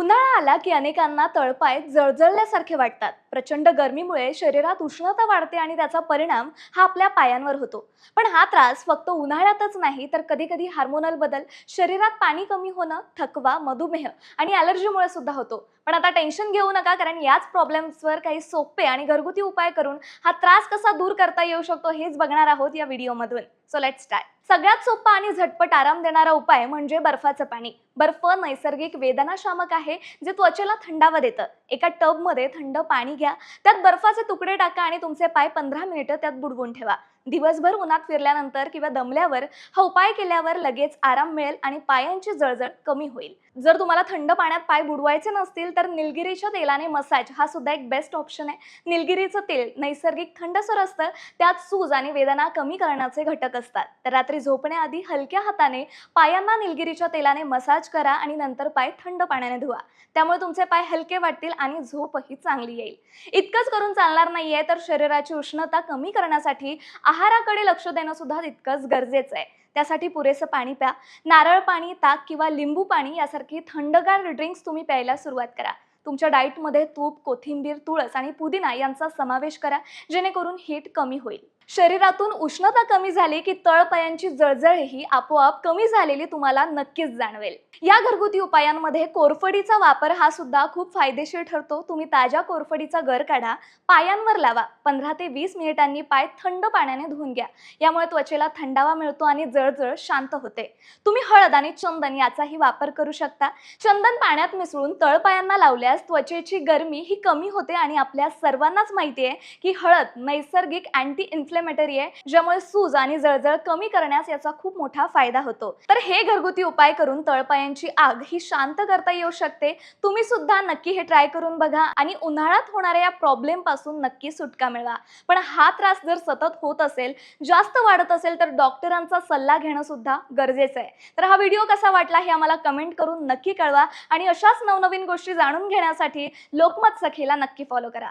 उन्हाळा आला की अनेकांना तळपाय जळजळल्यासारखे वाटतात. प्रचंड गरमीमुळे शरीरात उष्णता वाढते आणि त्याचा परिणाम हा आपल्या पायांवर होतो. पण हा त्रास फक्त उन्हाळ्यातच नाही तर कधी कधी हार्मोनल बदल शरीरात पाणी कमी होणं थकवा मधुमेह आणि ॲलर्जीमुळे सुद्धा होतो. पण आता टेन्शन घेऊ नका कारण याच प्रॉब्लेम्सवर काही सोपे आणि घरगुती उपाय करून हा त्रास कसा दूर करता येऊ शकतो हेच बघणार आहोत या व्हिडिओमधून. सो लेट स्टार्ट सगळ्यात सोपा आणि झटपट आराम देणारा उपाय म्हणजे बर्फाचं पाणी. बर्फ नैसर्गिक वेदनाशामक आहे जे त्वचेला थंडावा देतं. एका टबमध्ये थंड पाणी घ्या. त्यात बर्फाचे तुकडे टाका आणि तुमचे पाय पंधरा मिनिटं त्यात बुडवून ठेवा. दिवसभर उन्हात फिरल्यानंतर किंवा दमल्यावर हा उपाय केल्यावर लगेच आराम मिळेल आणि पायांची जळजळ कमी होईल. जर तुम्हाला थंड पाण्यात पाय बुडवायचे नसतील तर निलगिरीच्या तेलाने मसाज हा सुद्धा एक बेस्ट ऑप्शन आहे. निलगिरीचं तेल नैसर्गिक थंडसर असतं त्यात सूज आणि वेदना कमी करण्याचे घटक असतात. तर रात्री झोपण्याआधी हलक्या हाताने पायांना निलगिरीच्या तेलाने मसाज करा आणि नंतर पाय थंड पाण्याने धुवा. त्यामुळे तुमचे पाय हलके वाटतील आणि झोपही चांगली येईल. इतकंच करून चालणार नाहीये तर शरीराची उष्णता कमी करण्यासाठी आहाराकडे लक्ष देणं सुद्धा तितकंच गरजेचं आहे. त्यासाठी पुरेसं पाणी प्या. नारळ पाणी ताक किंवा लिंबू पाणी यासारखी थंडगार ड्रिंक्स तुम्ही प्यायला सुरुवात करा. तुमच्या डाएटमध्ये तूप कोथिंबीर तुळस आणि पुदिना यांचा समावेश करा जेणेकरून हीट कमी होईल. शरीरातून उष्णता कमी झाली की तळपायांची जळजळही आपोआप कमी झालेली तुम्हाला नक्कीच जाणवेल. या घरगुती उपायांमध्ये कोरफडीचा वापर हा सुद्धा खूप फायदेशीर ठरतो. तुम्ही ताज्या कोरफडीचा गर काढा पायांवर लावा. पंधरा ते वीस मिनिटांनी पाय थंड पाण्याने धुवून घ्या. यामुळे त्वचेला थंडावा मिळतो आणि जळजळ शांत होते. तुम्ही हळद आणि चंदन याचाही वापर करू शकता. चंदन पाण्यात मिसळून तळपायांना लावल्यास त्वचेची गरमी ही कमी होते आणि आपल्या सर्वांनाच माहिती आहे की हळद नैसर्गिक अँटी इन्फ्लेमेटरी आहे ज्यामुळे सूज आणि जळजळ कमी करण्यास याचा खूप मोठा फायदा होतो. तर हे घरगुती उपाय करून तळपायांची आग ही शांत करता येऊ शकते. तुम्ही सुद्धा नक्की हे ट्राय करून बघा आणि उन्हाळ्यात होणाऱ्या या प्रॉब्लेमपासून नक्की सुटका मिळवा. पण हा त्रास जर सतत होत असेल जास्त वाढत असेल तर डॉक्टरांचा सल्ला घेणं सुद्धा गरजेचं आहे. तर हा व्हिडिओ कसा वाटला हे आम्हाला कमेंट करून नक्की कळवा आणि अशाच नवनवीन गोष्टी जाणून घेण्यासाठी लोकमत सखीला नक्की फॉलो करा.